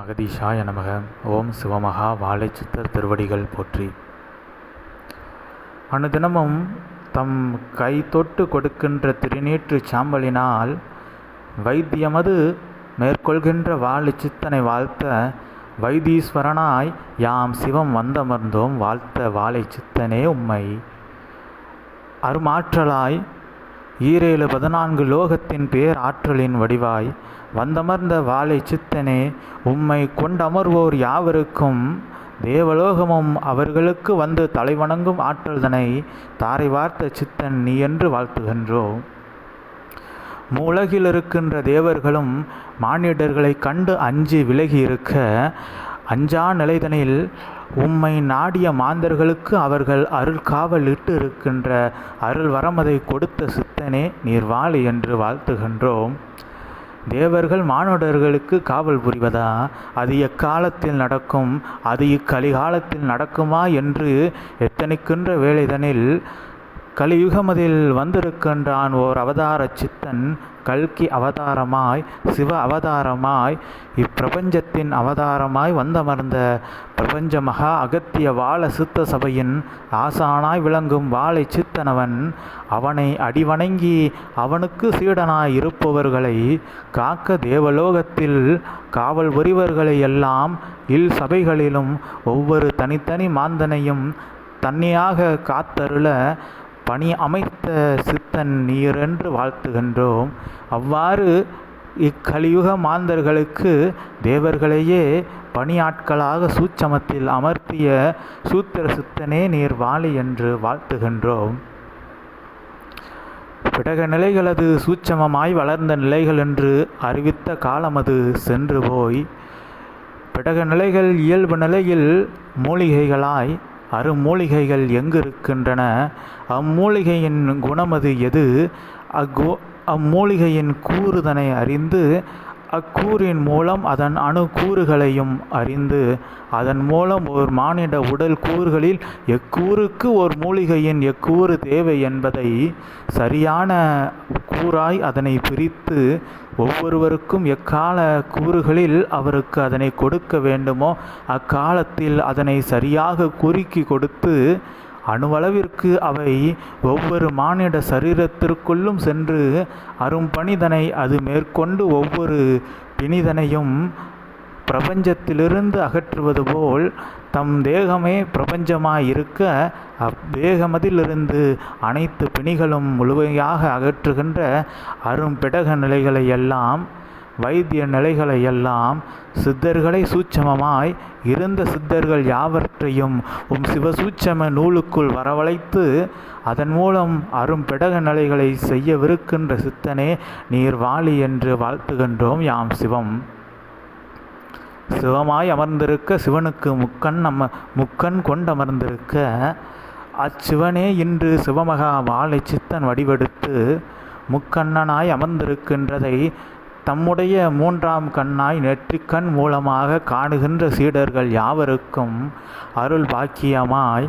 அகதீஷாய நமக. ஓம் சிவமகா வாழை சித்தர் திருவடிகள் போற்றி. அனுதினமும் தம் கை தொட்டு கொடுக்கின்ற திருநீற்று சாம்பலினால் வைத்தியமது மேற்கொள்கின்ற வாழை சித்தனை வாழ்த்த வைத்தீஸ்வரனாய் யாம் சிவம் வந்தமர்ந்தோம் வாழ்த்த வாழை சித்தனே உம்மை. அருமாற்றலாய் ஈரேழு பதினான்கு லோகத்தின் பேர் ஆற்றலின் வடிவாய். வந்தமர்ந்த வாழை சித்தனே உம்மை கொண்டமர்வோர் யாவருக்கும் தேவலோகமும் அவர்களுக்கு வந்து தலைவணங்கும் ஆற்றல்தனை தாரை வார்த்த சித்தன் நீ என்று வாழ்த்துகின்றோம் மூலகில் இருக்கின்ற தேவர்களும் மானிடர்களை கண்டு அஞ்சி விலகி இருக்க அஞ்சா நிலைதனில் உம்மை நாடிய மாந்தர்களுக்கு அவர்கள் அருள் காவல் இட்டு இருக்கின்ற அருள் வரமதை கொடுத்த சித்தனே நீர் வாழி என்று வாழ்த்துகின்றோம். தேவர்கள் மானுடர்களுக்கு காவல் புரிவதா? அது எக்காலத்தில் நடக்கும்? அது இக்கலிகாலத்தில் நடக்குமா என்று எத்தனைக்கின்ற வேலைதனில் கலியுகமதில் வந்திருக்கின்றான் ஓர் அவதார சித்தன். கல்கி அவதாரமாய் சிவ அவதாரமாய் இப்பிரபஞ்சத்தின் அவதாரமாய் வந்தமர்ந்த பிரபஞ்ச மகா அகத்திய வாழ சித்த சபையின் ஆசானாய் விளங்கும் வாழை சித்தனவன் அவனை அடிவணங்கி அவனுக்கு சீடனாய் இருப்பவர்களை காக்க தேவலோகத்தில் காவல் புரிவர்களை எல்லாம் இல் சபைகளிலும் ஒவ்வொரு தனித்தனி மாந்தனையும் தன்னியாக காத்தருள பணி அமைத்த சித்தன் நீரென்று வாழ்த்துகின்றோம். அவ்வாறு இக்கலியுக மாந்தர்களுக்கு தேவர்களையே பணியாட்களாக சூட்சமத்தில் அமர்த்திய சூத்திர சித்தனே நீர் வாழி என்று வாழ்த்துகின்றோம். பிடக நிலைகளது சூட்சமமாய் வளர்ந்த நிலைகள் என்று அறிவித்த காலம் அது சென்று போய் பிடக நிலைகள் இயல்பு நிலையில் மூலிகைகளாய் அருமூலிகைகள் எங்கு இருக்கின்றன அம்மூலிகையின் குணமது எது? அக்கு அம்மூலிகையின் கூறுதனை அறிந்து அக்கூறின் மூலம் அதன் அணு கூறுகளையும் அறிந்து அதன் மூலம் ஒரு மானிட உடல் கூறுகளில் எக்கூறுக்கு ஒரு மூலிகையின் எக்கூறு தேவை என்பதை சரியான கூறாய் அதனை பிரித்து ஒவ்வொருவருக்கும் எக்கால கூறுகளில் அவருக்கு அதனை கொடுக்க வேண்டுமோ அக்காலத்தில் அதனை சரியாக குறுக்கி கொடுத்து அணுவளவிற்கு அவை ஒவ்வொரு மானிட சரீரத்திற்குள்ளும் சென்று அரும்பணிதனை அது மேற்கொண்டு ஒவ்வொரு பிணிதனையும் பிரபஞ்சத்திலிருந்து அகற்றுவது போல் தம் தேகமே பிரபஞ்சமாய் இருக்க அவ்வேகமதிலிருந்து அனைத்து பிணிகளும் முழுமையாக அகற்றுகின்ற அரும்பிடக நிலைகளை எல்லாம் வைத்திய நிலைகளை எல்லாம் சித்தர்களை சூட்சமமாய் இருந்த சித்தர்கள் யாவற்றையும் உம் சிவசூட்சம நூலுக்குள் வரவழைத்து அதன் மூலம் அரும் பிடக நிலைகளை செய்யவிருக்கின்ற சித்தனே நீர் வாழி என்று வாழ்த்துகின்றோம் யாம் சிவம். சிவமாய் அமர்ந்திருக்க சிவனுக்கு முக்கண் நம்ம முக்கண் கொண்டமர்ந்திருக்க அச்சிவனே இன்று சிவமகா வாழை சித்தன் வடிவெடுத்து முக்கண்ணனாய் அமர்ந்திருக்கின்றதை தம்முடைய மூன்றாம் கண்ணாய் நெற்றிக்கண் மூலமாக காணுகின்ற சீடர்கள் யாவருக்கும் அருள் பாக்கியமாய்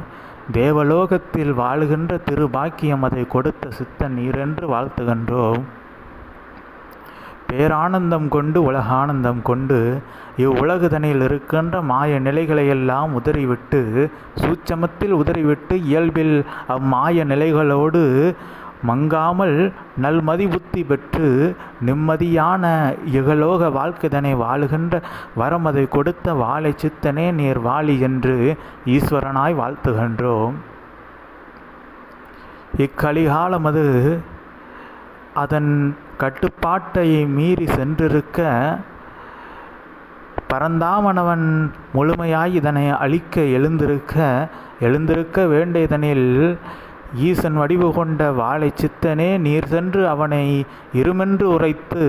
தேவலோகத்தில் வாழுகின்ற திரு பாக்கியம் அதை கொடுத்த சித்தன் நீரென்று வாழ்த்துகின்றோம். பேரானந்தம் கொண்டு உலகானந்தம் கொண்டு இவ்வுலகுதனில் இருக்கின்ற மாய நிலைகளையெல்லாம் உதறிவிட்டு சூட்சமத்தில் உதறிவிட்டு இயல்பில் அம்மாய நிலைகளோடு மங்காமல் நல்மதி புத்தி பெற்று நிம்மதியான இகலோக வாழ்க்கைதனை வாழுகின்ற வரமதை கொடுத்த வாழை சித்தனே நீர் வாழி என்று ஈஸ்வரனாய் வாழ்த்துகின்றோம். இக்கலிகாலமது அதன் கட்டுப்பாட்டை மீறி சென்றிருக்க பரந்தாமனவன் முழுமையாய் இதனை அழிக்க எழுந்திருக்க எழுந்திருக்க வேண்டியதனில் ஈசன் வடிவு கொண்ட வாழை சித்தனே நீர் சென்று அவனை இருமென்று உரைத்து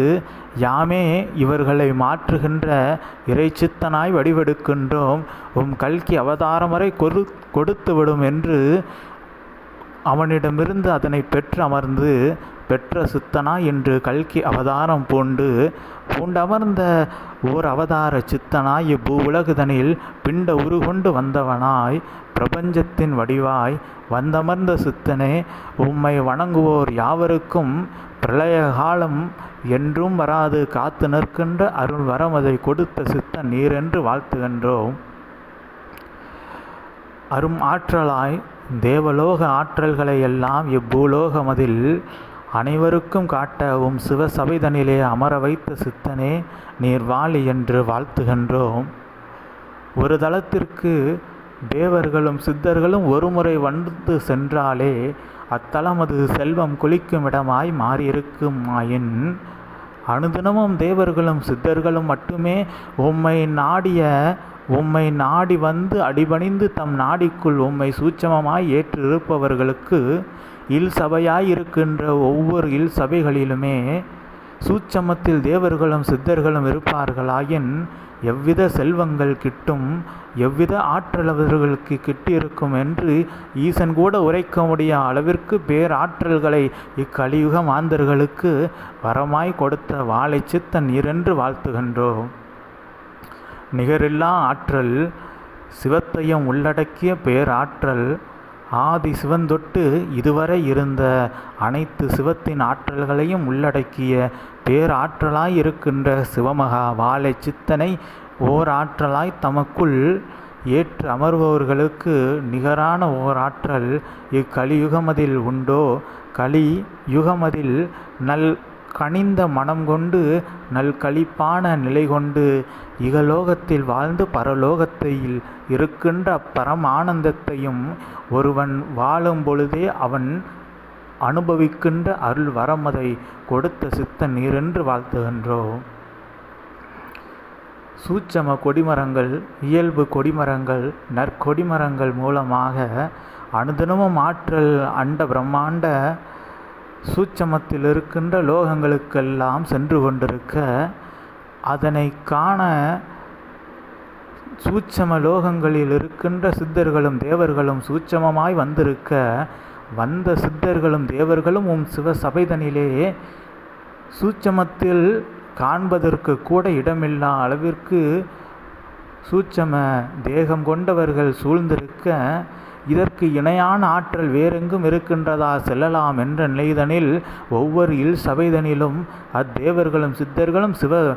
யாமே இவர்களை மாற்றுகின்ற இறை சித்தனாய் வடிவெடுக்கின்றோம். உம் கல்கி அவதாரம் வரை கொரு கொடுத்து விடும் என்று அவனிடமிருந்து அதனை பெற்று அமர்ந்து பெற்ற சித்தனா என்று கல்கி அவதாரம் பூண்டு பூண்டமர்ந்த ஓர் அவதார சித்தனாய் இப்பூ உலகுதனில் பிண்ட உருகொண்டு வந்தவனாய் பிரபஞ்சத்தின் வடிவாய் வந்தமர்ந்த சித்தனே உம்மை வணங்குவோர் யாவருக்கும் பிரளய காலம் என்றும் வராது காத்து நிற்கின்ற அருள் வரமதை கொடுத்த சித்தன் நீரென்று வாழ்த்துகின்றோம். அரும் ஆற்றலாய் தேவலோக ஆற்றல்களை எல்லாம் இப்பூலோகமதில் அனைவருக்கும் காட்ட உம் சிவசபைதனிலே அமர வைத்த சித்தனே நீர் வாழி என்று வாழ்த்துகின்றோம். ஒரு தளத்திற்கு தேவர்களும் சித்தர்களும் ஒருமுறை வந்து சென்றாலே அத்தலமது செல்வம் குளிக்கும் இடமாய் மாறியிருக்கும் ஆயின் அனுதினமும் தேவர்களும் சித்தர்களும் மட்டுமே உம்மை நாடிய உம்மை நாடி வந்து அடிபணிந்து தம் நாடிக்குள் உம்மை சூட்சமமாய் ஏற்று இருப்பவர்களுக்கு இல் சபையாயிருக்கின்ற ஒவ்வொரு இல் சபைகளிலுமே சூட்சமத்தில் தேவர்களும் சித்தர்களும் இருப்பார்களாயின் எவ்வித செல்வங்கள் கிட்டும் எவ்வித ஆற்றல் அவர்களுக்கு கிட்டியிருக்கும் என்று ஈசன் கூட உரைக்க முடிய அளவிற்கு பேராற்றல்களை இக்கலியுக மாந்தர்களுக்கு வரமாய் கொடுத்த வாழை சித்தன் இரண்டு வாழ்த்துகின்றோம் நிகரில்லா ஆற்றல் சிவத்தையும் உள்ளடக்கிய பேராற்றல் ஆதி சிவந்தொட்டு இதுவரை இருந்த அனைத்து சிவத்தின் ஆற்றல்களையும் உள்ளடக்கிய பேராற்றலாய் இருக்கின்ற சிவமகா வாழை சித்தனை ஓர் ஆற்றலாய் தமக்குள் ஏற்று அமர்பவர்களுக்கு நிகரான ஓர் ஆற்றல் இக்கலியுகமதில் உண்டோ? கலி யுகமதில் நல் கனிந்த மனம் கொண்டு நல்களிப்பான நிலை கொண்டு இகலோகத்தில் வாழ்ந்து பரலோகத்தில் இருக்கின்ற பரம் ஆனந்தத்தையும் ஒருவன் வாழும் பொழுதே அவன் அனுபவிக்கின்ற அருள் வரமதை கொடுத்த சித்த நீரென்று வாழ்த்துகின்றோம் சூட்சம கொடிமரங்கள் இயல்பு கொடிமரங்கள் நற்கொடிமரங்கள் மூலமாக அனுதினமும் ஆற்றல் அண்ட பிரம்மாண்ட சூட்சமத்தில் இருக்கின்ற லோகங்களுக்கெல்லாம் சென்று கொண்டிருக்க அதனை காண சூட்சம லோகங்களில் இருக்கின்ற சித்தர்களும் தேவர்களும் சூட்சமமாய் வந்திருக்க வந்த சித்தர்களும் தேவர்களும் உம் சிவ சபைதனிலே சூட்சமத்தில் காண்பதற்கு கூட இடமில்லா அளவிற்கு சூட்சம தேகம் கொண்டவர்கள் சூழ்ந்திருக்க இதற்கு இணையான ஆற்றல் வேறெங்கும் இருக்கின்றதா செல்லலாம் என்ற நிலைதனில் ஒவ்வொரு இல் சபைதனிலும் அத்தேவர்களும் சித்தர்களும் சிவ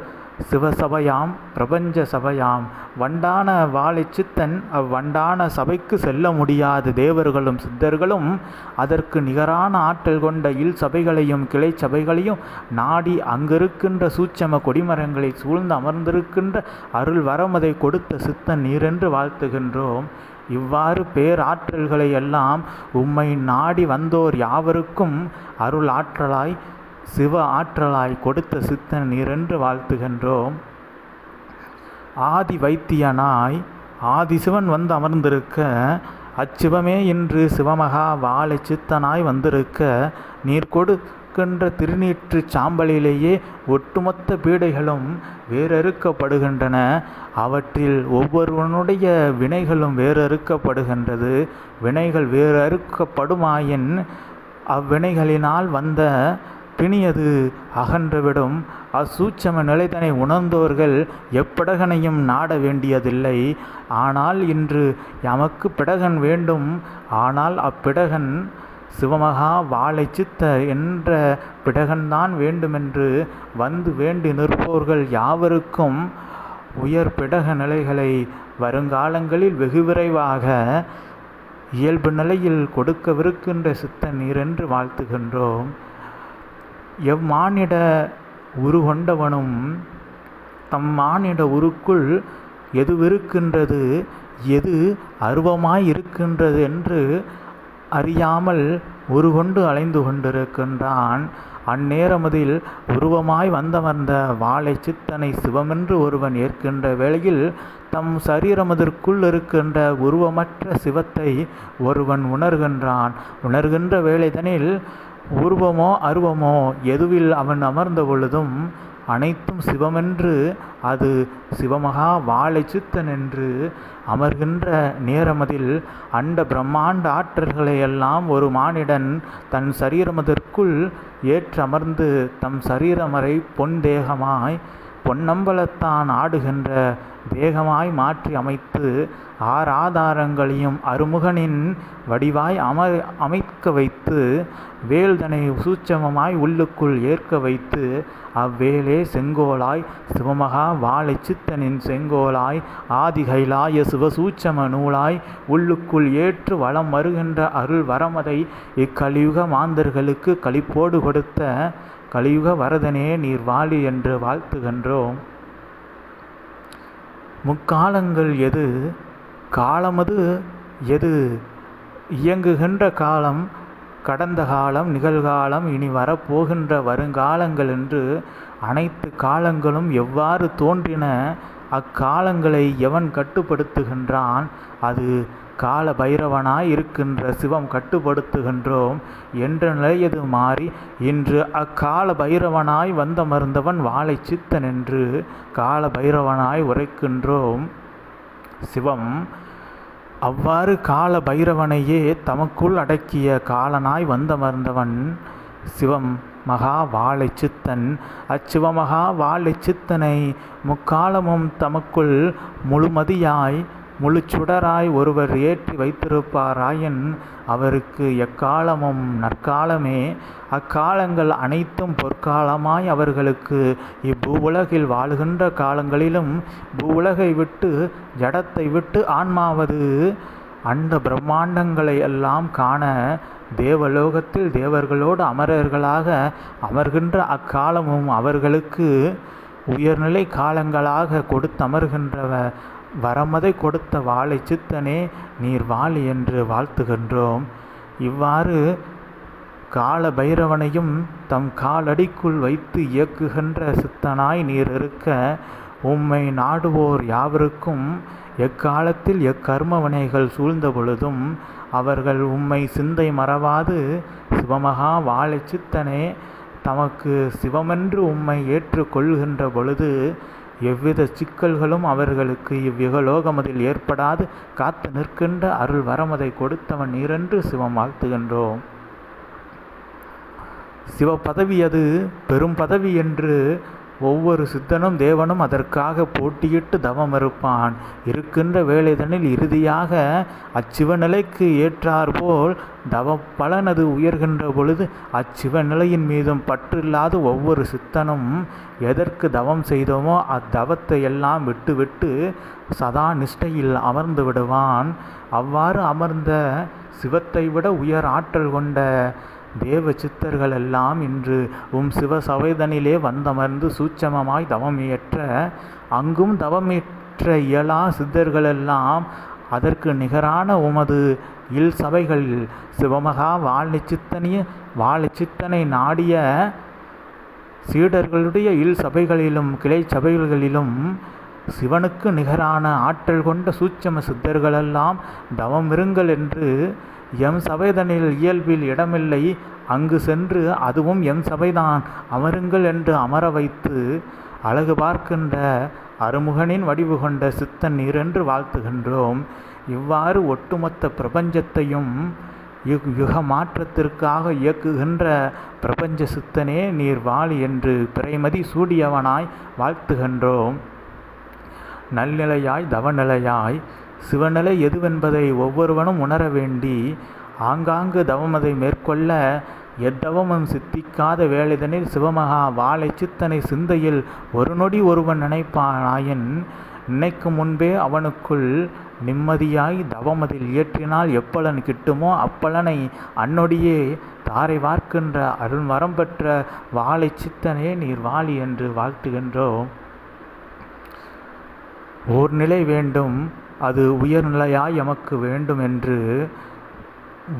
சிவசபையாம் பிரபஞ்ச சபையாம். வண்டான வாழை சித்தன் அவ்வண்டான சபைக்கு செல்ல முடியாது தேவர்களும் சித்தர்களும். அதற்கு நிகரான ஆற்றல் கொண்ட இல் சபைகளையும் கிளை சபைகளையும் நாடி அங்கிருக்கின்ற சூட்சம கொடிமரங்களை சூழ்ந்து அமர்ந்திருக்கின்ற அருள் வரமதை கொடுத்த சித்தன் நீரென்று வாழ்த்துகின்றோம். இவ்வாறு பேராற்றல்களை எல்லாம் உம்மை நாடி வந்தோர் யாவருக்கும் அருள் ஆற்றலாய் சிவ ஆற்றலாய் கொடுத்த சித்தன் நீரென்று வாழ்த்துகின்றோம். ஆதி வைத்தியனாய் ஆதிசிவன் வந்து அமர்ந்திருக்க அச்சிவமே இன்று சிவமகா வாழை சித்தனாய் வந்திருக்க நீர் இருக்கின்ற திருநீற்று சாம்பலிலேயே ஒட்டுமொத்த பீடைகளும் வேறறுக்கப்படுகின்றன. அவற்றில் ஒவ்வொருவனுடைய வினைகளும் வேறறுக்கப்படுகின்றது. வினைகள் வேறறுக்கப்படுமாயின் அவ்வினைகளினால் வந்த பிணியது அகன்றுவிடும். அசூட்சம நிலைதனை உணர்ந்தோர்கள் எப்படகனையும் நாட வேண்டியதில்லை ஆனால் இன்று எமக்கு பிடகன் வேண்டும். ஆனால் அப்பிடகன் சிவமகா வாழை சித்த என்ற பிடகன்தான் வேண்டுமென்று வந்து வேண்டி நிற்போர்கள் யாவருக்கும் உயர் பிடக நிலைகளை வருங்காலங்களில் வெகு விரைவாக இயல்பு நிலையில் கொடுக்கவிருக்கின்ற சித்த நீரென்று வாழ்த்துகின்றோம். எவ்மானிட உரு கொண்டவனும் தம் மானிட உருக்குள் எதுவிருக்கின்றது எது அருவமாய் இருக்கின்றது என்று அறியாமல் உருகொண்டு அலைந்து கொண்டிருக்கின்றான். அந்நேரமதில் உருவமாய் வந்தமர்ந்த வாழை சித்தனை சிவமென்று ஒருவன் ஏற்கின்ற வேளையில் தம் சரீரமதற்குள் இருக்கின்ற உருவமற்ற சிவத்தை ஒருவன் உணர்கின்றான். உணர்கின்ற வேளைதனில் உருவமோ அருவமோ எதுவில் அவன் அமர்ந்த பொழுதும் அனைத்தும் சிவமென்று அது சிவமகா வாழை சித்தன் என்று அமர்கின்ற நேரமதில் அண்ட பிரம்மாண்ட ஆற்றல்களை எல்லாம் ஒரு மானிடன் தன் சரீரமதற்குள் ஏற்றமர்ந்து தம் சரீரமறை பொன் தேகமாய் பொன்னம்பலத்தான் ஆடுகின்ற தேகமாய் மாற்றி அமைத்து ஆறாதாரங்களையும் அருமுகனின் வடிவாய் அம அமைக்க வைத்து வேல்தனை சூட்சமமாய் உள்ளுக்குள் ஏற்க வைத்து அவ்வேலே செங்கோலாய் சிவமகா வாழை சித்தனின் செங்கோலாய் ஆதிகைலாய சிவசூட்சம நூலாய் உள்ளுக்குள் ஏற்று வளம் வருகின்ற அருள் வரமதை இக்கலியுக மாந்தர்களுக்கு களிப்போடு கொடுத்த கலியுக வரதனே நீர் வாழி என்று வாழ்த்துகின்றோம். முக்காலங்கள் எது காலமது எது? இயங்குகின்ற காலம் கடந்த காலம் நிகழ்காலம் இனி வரப்போகின்ற வருங்காலங்கள் என்று அனைத்து காலங்களும் எவ்வாறு தோன்றின அக்காலங்களை எவன் கட்டுப்படுத்துகின்றான்? அது கால பைரவனாய் இருக்கின்ற சிவம் கட்டுப்படுத்துகின்றோம் என்ற நிலையது மாறி இன்று அக்கால பைரவனாய் வந்தமர்ந்தவன் வாழை சித்தன் என்று கால பைரவனாய் உரைக்கின்றோம். சிவம் அவ்வாறு கால பைரவனையே தமக்குள் அடக்கிய காலனாய் வந்தமர்ந்தவன் சிவம் மகா வாழை சித்தன் அச்சிவமகா வாழை சித்தனை முக்காலமும் தமக்குள் முழுமதியாய் முழுச்சுடராய் ஒருவர் ஏற்றி வைத்திருப்பாராயின் அவருக்கு எக்காலமும் நற்காலமே. அக்காலங்கள் அனைத்தும் பொற்காலமாய் அவர்களுக்கு இப்பூவுலகில் வாழுகின்ற காலங்களிலும் பூவுலகை விட்டு ஜடத்தை விட்டு ஆன்மாவது அந்த பிரம்மாண்டங்களை எல்லாம் காண தேவலோகத்தில் தேவர்களோடு அமரர்களாக அமர்கின்ற அக்காலமும் அவர்களுக்கு உயர்நிலை காலங்களாக கொடுத்தமர்கின்றவ வரமதை கொடுத்த வாழை சித்தனே நீர் வாழி என்று வாழ்த்துகின்றோம். இவ்வாறு கால பைரவனையும் தம் காலடிக்குள் வைத்து இயக்குகின்ற சித்தனாய் நீர் இருக்க உம்மை நாடுவோர் யாவருக்கும் எக்காலத்தில் எக்கர்ம வினைகள் சூழ்ந்த பொழுதும் அவர்கள் உம்மை சிந்தை மறவாது. சிவமகா வாழை சித்தனே தமக்கு சிவமென்று உம்மை ஏற்றுக்கொள்கின்ற பொழுது எவ்வித சிக்கல்களும் அவர்களுக்கு இவ்விகலோகமதில் ஏற்படாது. காத்து நிற்கின்ற அருள் வரமதை கொடுத்தவன் நீரென்று சிவம் வாழ்த்துகின்றோம். சிவ பதவி அது பெரும் பதவி என்று ஒவ்வொரு சித்தனும் தேவனும் அதற்காக போட்டியிட்டு தவம் இருப்பான். இருக்கின்ற வேலைதனில் இறுதியாக அச்சிவநிலைக்கு ஏற்றாற்போல் தவ பலனது உயர்கின்ற பொழுது அச்சிவநிலையின் மீதும் பற்றில்லாத ஒவ்வொரு சித்தனும் எதற்கு தவம் செய்தோமோ அத்தவத்தை எல்லாம் விட்டுவிட்டு சதா நிஷ்டையில் அமர்ந்து விடுவான். அவ்வாறு அமர்ந்த சிவத்தை விட உயர் ஆற்றல் கொண்ட தேவ சித்தர்கள் எல்லாம் இன்று உம் சிவ சவேதனிலே வந்தமர்ந்து சூட்சமமாய் தவம் அங்கும் தவமியற்ற இயலா சித்தர்களெல்லாம் அதற்கு நிகரான உமது இல் சபைகளில் சிவமகா வாழ்நிச்சித்தனிய வாழ்நிச்சித்தனை நாடிய சீடர்களுடைய இல் சபைகளிலும் கிளை சபைகளிலும் சிவனுக்கு நிகரான ஆற்றல் கொண்ட சூட்சம சித்தர்களெல்லாம் தவமிருங்கள் என்று எம் சபைதனில் இயல்பில் இடமில்லை. அங்கு சென்று அதுவும் எம் சபைதான். அமருங்கள் என்று அமர வைத்து அழகு பார்க்கின்ற அருமுகனின் வடிவு கொண்ட சித்தன் நீரென்று வாழ்த்துகின்றோம். இவ்வாறு ஒட்டுமொத்த பிரபஞ்சத்தையும் யுக் யுக மாற்றத்திற்காக இயக்குகின்ற பிரபஞ்ச சித்தனே நீர் வாழி என்று பிறைமதி சூடியவனாய் வாழ்த்துகின்றோம். நல்நிலையாய் தவநிலையாய் சிவநிலை எதுவென்பதை ஒவ்வொருவனும் உணர வேண்டி ஆங்காங்கு தவமதை மேற்கொள்ள எத்தவமும் சித்திக்காத வேலைதனில் சிவமகா வாழை சித்தனை சிந்தையில் ஒரு நொடி ஒருவன் நினைப்பானாயின் நினைக்கும் முன்பே அவனுக்குள் நிம்மதியாய் தவமதில் இயற்றினால் எப்பலன் கிட்டுமோ அப்பலனை அன்னொடியே தாரை வார்க்கின்ற அருள் பெற்ற வாழை சித்தனே நீர் வாழி என்று வாழ்த்துகின்றோம். ஓர் நிலை வேண்டும். அது உயர்நிலையாய் எமக்கு வேண்டும் என்று.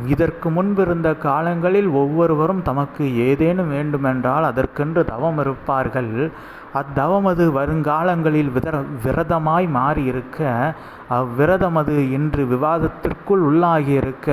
இதற்கு முன்பிருந்த காலங்களில் ஒவ்வொருவரும் தமக்கு ஏதேனும் வேண்டுமென்றால் அதற்கென்று தவம் இருப்பார்கள். அத்தவமது வருங்காலங்களில் விதர விரதமாய் மாறியிருக்க அவ்விரதமது இன்று விவாதத்திற்குள் உள்ளாகி இருக்க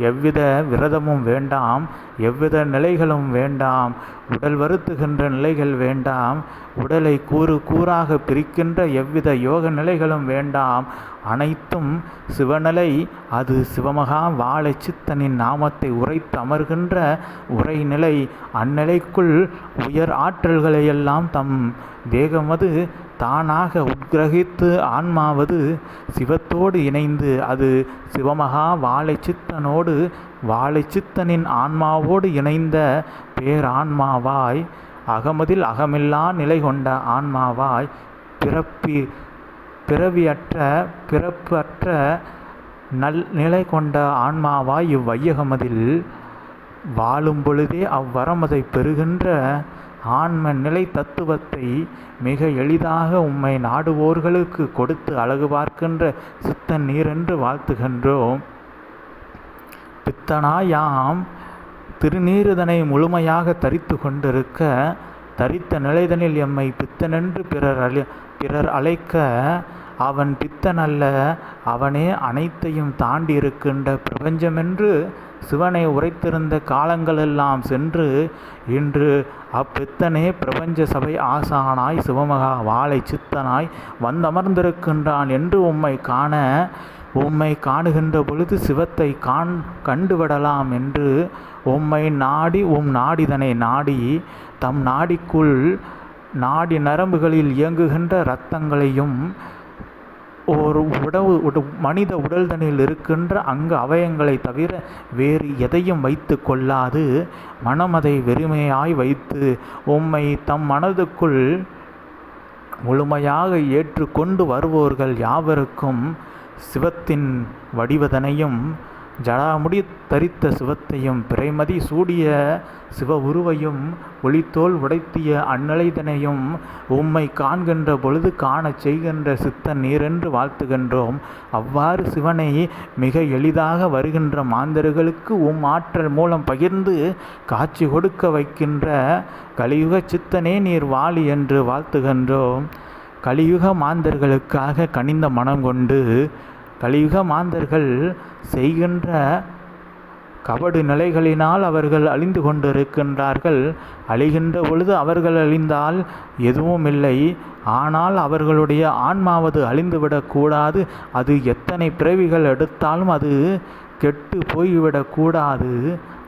எவ்வித விரதமும் வேண்டாம் எவ்வித நிலைகளும் வேண்டாம் உடல் வருத்துகின்ற நிலைகள் வேண்டாம் உடலை கூறு கூறாக பிரிக்கின்ற எவ்வித யோக நிலைகளும் வேண்டாம் அனைத்தும் சிவநிலை அது சிவமகா வாழை சித்தனின் நாமத்தை உரைத்து அமர்கின்ற உரைநிலை அந்நிலைக்குள் உயர் ஆற்றல்களையெல்லாம் தம் தேகமது தானாக உட்கிரகித்து ஆன்மாவது சிவத்தோடு இணைந்து அது சிவமகா வாழை சித்தனோடு வாழை சித்தனின் ஆன்மாவோடு இணைந்த பேரான்மாவாய் அகமதில் அகமில்லா நிலை கொண்ட ஆன்மாவாய் பிறப்பி பிறவியற்ற பிறப்பற்ற நல் நிலை கொண்ட ஆன்மாவாய் இவ்வையகமதில் வாழும் பொழுதே அவ்வரமதை பெறுகின்ற ஆன்ம நிலை தத்துவத்தை மிக எளிதாக உம்மை நாடுவோர்களுக்கு கொடுத்து அழகு பார்க்கின்ற சித்தன் நீரென்று வாழ்த்துகின்றோம். பித்தனாயாம் திருநீருதனை முழுமையாக தரித்து கொண்டிருக்க தரித்த நிலைதனில் எம்மை பித்தனென்று பிறர் அழி பிறர் அழைக்க அவன் பித்தன் அல்ல அவனே அனைத்தையும் தாண்டி இருக்கின்ற பிரபஞ்சமென்று சிவனை உரைத்திருந்த காலங்களெல்லாம் சென்று இன்று அப்பித்தனே பிரபஞ்ச சபை ஆசானாய் சிவமகா வாழை சித்தனாய் வந்தமர்ந்திருக்கின்றான் என்று உம்மை காண உம்மை காணுகின்ற பொழுது சிவத்தை காண் கண்டுவிடலாம் என்று உம்மை நாடி உம் நாடிதனை நாடி தம் நாடிக்குள் நாடி நரம்புகளில் இயங்குகின்ற இரத்தங்களையும் ஒரு உடவு உட மனித உடல்தனில் இருக்கின்ற அங்கு அவயங்களை தவிர வேறு எதையும் வைத்து கொள்ளாது. மனமதை வெறுமையாய் வைத்து உம்மை தம் மனதுக்குள் முழுமையாக ஏற்றுக்கொண்டு வருவோர்கள் யாவருக்கும் சிவத்தின் வடிவதனையும் ஜடாமுடி தரித்த சிவத்தையும் பிறைமதி சூடிய சிவ உருவையும் ஒளித்தோல் உடைத்திய அந்நிலைதனையும் உம்மை காண்கின்ற பொழுது காணச் செய்கின்ற சித்தன் நீரென்று வாழ்த்துகின்றோம். அவ்வாறு சிவனை மிக எளிதாக வருகின்ற மாந்தர்களுக்கு உம் ஆற்றல் மூலம் பகிர்ந்து காட்சி கொடுக்க வைக்கின்ற கலியுக சித்தனே நீர் வாழி என்று வாழ்த்துகின்றோம். கலியுக மாந்தர்களுக்காக கனிந்த மனம் கொண்டு கலியுக மாந்தர்கள் செய்கின்ற கபடு நிலைகளினால் அவர்கள் அழிந்து கொண்டிருக்கின்றார்கள். அழிகின்ற பொழுது அவர்கள் அழிந்தால் எதுவும் இல்லை. ஆனால் அவர்களுடைய ஆன்மாவது அழிந்துவிடக்கூடாது அது எத்தனை பிறவிகள் எடுத்தாலும் அது கெட்டு போய்விடக்கூடாது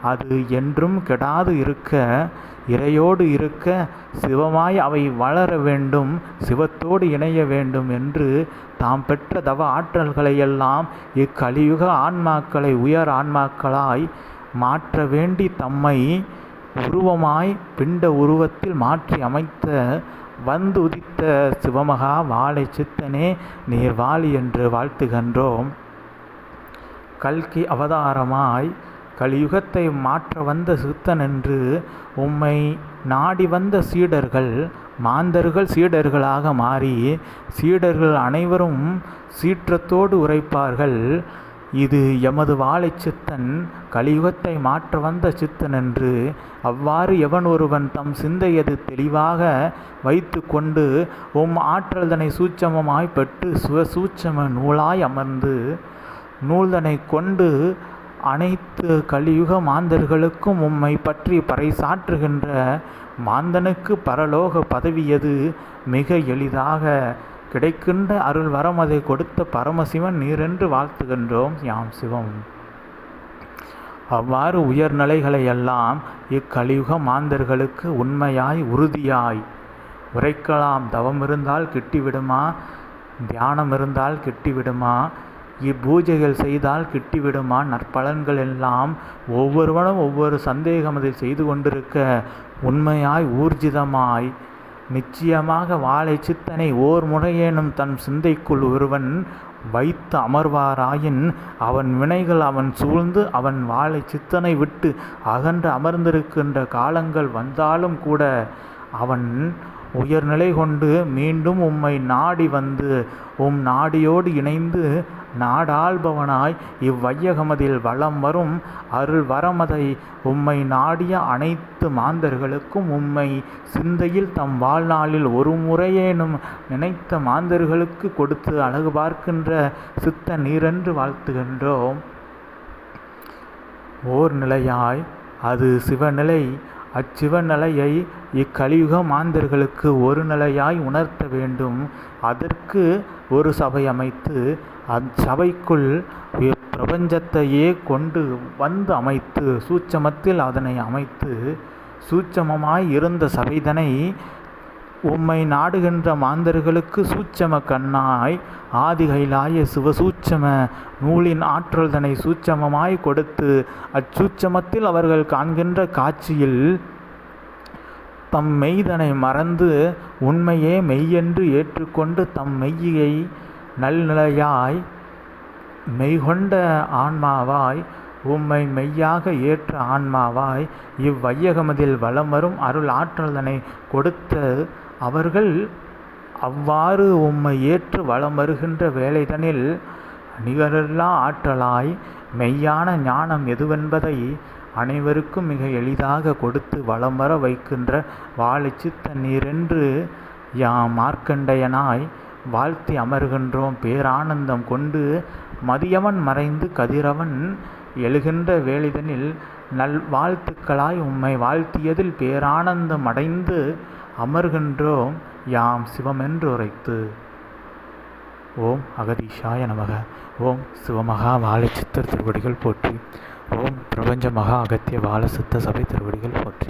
அது என்றும் கெடாது இருக்க இறையோடு இருக்க சிவமாய் அவை வளர வேண்டும் சிவத்தோடு இணைய வேண்டும் என்று தாம் பெற்ற தவ ஆற்றல்களையெல்லாம் இக்கலியுக ஆன்மாக்களை உயர் ஆன்மாக்களாய் மாற்ற வேண்டி தம்மை உருவமாய் பிண்ட உருவத்தில் மாற்றி அமைத்த வந்து உதித்த சிவமகா வாழை சித்தனே நீர் வாழி என்று வாழ்த்துகின்றோம். கல்கி அவதாரமாய் கலியுகத்தை மாற்ற வந்த சித்தன் என்று உம்மை நாடி வந்த சீடர்கள் மாந்தர்கள் சீடர்களாக மாறி சீடர்கள் அனைவரும் சீற்றத்தோடு உரைப்பார்கள். இது எமது வாழை சித்தன் கலியுகத்தை மாற்ற வந்த சித்தன் என்று அவ்வாறு எவன் ஒருவன் தம் சிந்தையது தெளிவாக வைத்து கொண்டு உம் ஆற்றல்தனை சூட்சமமாய் பெற்று சுவசூட்சம நூலாய் அமர்ந்து நூல்தனை கொண்டு அனைத்து கலியுக மாந்தர்களுக்கும் உம்மை பற்றி பறைசாற்றுகின்ற மாந்தனுக்கு பரலோக பதவியது மிக எளிதாக கிடைக்கின்ற அருள் அதை கொடுத்த பரமசிவன் நீரென்று வாழ்த்துகின்றோம். யாம் சிவம். அவ்வாறு உயர்நிலைகளை எல்லாம் இக்கலியுக மாந்தர்களுக்கு உண்மையாய் உறுதியாய் உரைக்கலாம். தவம் இருந்தால் கிட்டிவிடுமா? தியானம் இருந்தால் கிட்டிவிடுமா? இப்பூஜைகள் செய்தால் கிட்டிவிடுமா? நற்பலன்கள் எல்லாம் ஒவ்வொருவனும் ஒவ்வொரு சந்தேகம் அதில் செய்து கொண்டிருக்க உண்மையாய் ஊர்ஜிதமாய். நிச்சயமாக வாழை சித்தனை ஓர் முறையேனும் தன் சிந்தைக்குள் ஒருவன் வைத்து அமர்வாராயின் அவன் வினைகள் அவன் சூழ்ந்து அவன் வாழை சித்தனை விட்டு அகன்று அமர்ந்திருக்கின்ற காலங்கள் வந்தாலும் கூட அவன் உயர்நிலை கொண்டு மீண்டும் உம்மை நாடி வந்து உம் நாடியோடு இணைந்து நாடாள்பவனாய் இவ்வையகமதில் வலம் வரும் அருள் வரமதை உம்மை நாடிய அனைத்து மாந்தர்களுக்கும் உம்மை சிந்தையில் தம் வாழ்நாளில் ஒரு முறையேனும் நினைத்த மாந்தர்களுக்கு கொடுத்து அழகு பார்க்கின்ற சித்த நீரென்று வாழ்த்துகின்றோம். ஓர் நிலையாய் அது சிவநிலை அச்சிவநிலையை இக்கலியுக மாந்தர்களுக்கு ஒரு நிலையாய் உணர்த்த வேண்டும். அதற்கு ஒரு சபை அமைத்து அச்சபைக்குள் பிரபஞ்சத்தையே கொண்டு வந்து அமைத்து சூட்சமத்தில் அதனை அமைத்து சூட்சமமாய் இருந்த சபைதனை உம்மை நாடுகின்ற மாந்தர்களுக்கு சூட்சம கண்ணாய் ஆதிகைலாய சிவசூட்சம நூலின் ஆற்றல்தனை சூட்சமமாய் கொடுத்து அச்சூட்சமத்தில் அவர்கள் காண்கின்ற காட்சியில் தம் மெய்தனை மறந்து உண்மையே மெய்யென்று ஏற்றுக்கொண்டு தம் மெய்யை நல்நிலையாய் மெய்கொண்ட ஆன்மாவாய் உம்மை மெய்யாக ஏற்ற ஆன்மாவாய் இவ்வையகமதில் வலம் வரும் அருள் ஆற்றலனை கொடுத்த அவர்கள் அவ்வாறு உம்மை ஏற்று வலம் வருகின்ற வேலைதனில் நிகரில்லா ஆற்றலாய் மெய்யான ஞானம் எதுவென்பதை அனைவருக்கும் மிக எளிதாக கொடுத்து வலம் வர வைக்கின்ற வாழைச்சித்த நீரென்று யாம் மார்க்கண்டையனாய் வாழ்த்தி அமர்கின்றோம் பேரானந்தம் கொண்டு மதியவன் மறைந்து கதிரவன் எழுகின்ற வேளிதனில் நல் வாழ்த்துக்களாய் உம்மை வாழ்த்தியதில் பேரானந்தம் அடைந்து அமர்கின்றோம் யாம் சிவமென்று உரைத்து ஓம் அகதீஷாய நமக. ஓம் சிவமகா வாழச்சித்தர் திருவடிகள் போற்றி. ஓம் பிரபஞ்ச மகா அகத்திய வாழசித்த சபை திருவடிகள் போற்றி.